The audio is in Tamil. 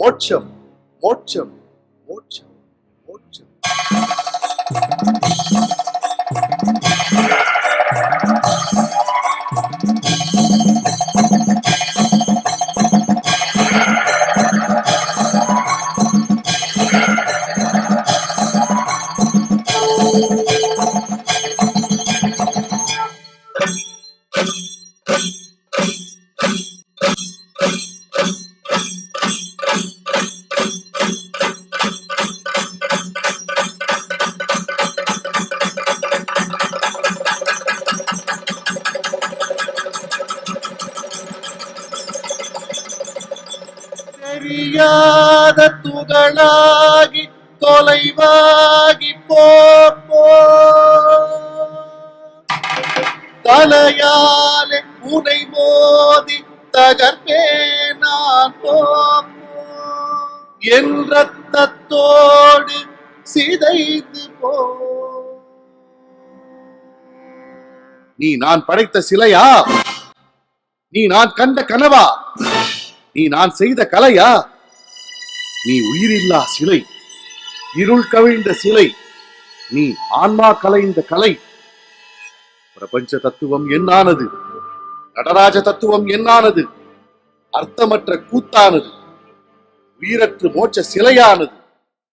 மோட்சம் மோட்சம் மோட்சம் மோட்சம் தெரியாத துகளாகி தொலைவாகி போ தலையாலே உனை மோதி தகர்ப்பே நான் போப்போ என் ரத்தத்தோடு சிதைந்து போ. நீ நான் படைத்த சிலையா? நீ நான் கண்ட கனவா? நீ நான் செய்த கலையா? நீ உயிரில்லா சிலை. இருள் கவிழ்ந்த சிலை. நீ ஆன்மா கலைந்த கலை. பிரபஞ்ச தத்துவம் என்னானது? நடராஜ தத்துவம் என்னானது? அர்த்தமற்ற கூத்தானது? உயிரற்று மோட்ச சிலையானது?